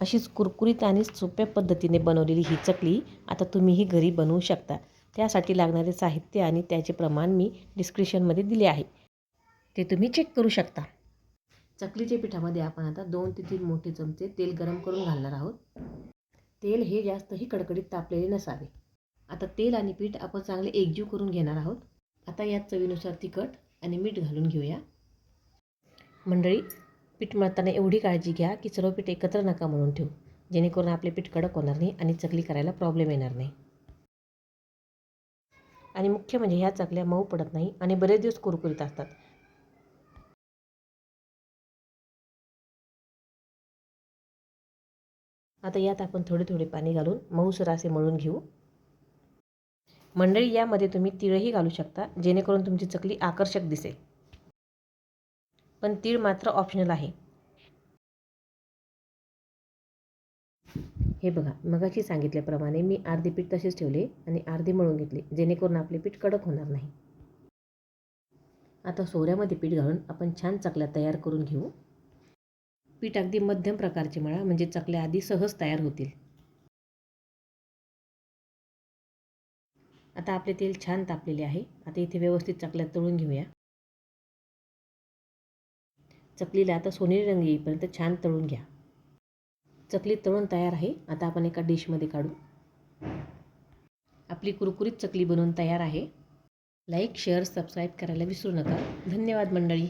अशीच कुरकुरीत आणि सोप्या पद्धतीने बनवलेली ही चकली आता तुम्हीही घरी बनवू शकता. त्यासाठी लागणारे साहित्य आणि त्याचे प्रमाण मी डिस्क्रिप्शनमध्ये दिले आहे. ते तुम्ही चेक करू शकता. चकलीच्या पिठामध्ये आपण आता दोन ते तीन मोठे चमचे तेल गरम करून घालणार आहोत. तेल हे जास्तही कडकडीत तापलेले नसावे. आता तेल आणि पीठ आपण चांगले एकजीव करून घेणार आहोत. आता यात चवीनुसार तिखट आणि मीठ घालून घेऊया. मंडळी पीठ मळताना एवढी काळजी घ्या की सर्व पीठ एकत्र नका म्हणून ठेवू. जेणेकरून आपले पीठ कडक होणार नाही आणि चकली करायला प्रॉब्लेम येणार नाही. आणि मुख्य म्हणजे ह्या चकल्या मऊ पडत नाही आणि बरेच दिवस कुरकुरीत असतात. आता यात आपण थोडे थोडे पाणी घालून मऊसर असे मळून घेऊ. मंडळी यामध्ये तुम्ही तिळही घालू शकता जेणेकरून तुमची चकली आकर्षक दिसेल. पण तीळ मात्र ऑप्शनल आहे. हे बघा मगाशी सांगितल्याप्रमाणे मी अर्धे पीठ तसेच ठेवले आणि अर्धे मळून घेतले जेणेकरून आपले पीठ कडक होणार नाही. आता सोऱ्यामध्ये पीठ घालून आपण छान चकल्या तयार करून घेऊ. पीठ अगदी मध्यम प्रकारचे मळा म्हणजे चकल्या आधी सहज तयार होतील. आता आपले तेल छान तापलेले आहे. आता इथे व्यवस्थित चकल्या तळून घेऊया. चकलीला आता सोनेरी रंग येईपर्यंत छान तळून घ्या. चकली तळून तयार आहे. आता आपण एका डिशमध्ये काढू. आपली कुरकुरीत चकली बनवून तयार आहे. लाईक शेअर सबस्क्राईब करायला विसरू नका. धन्यवाद मंडळी.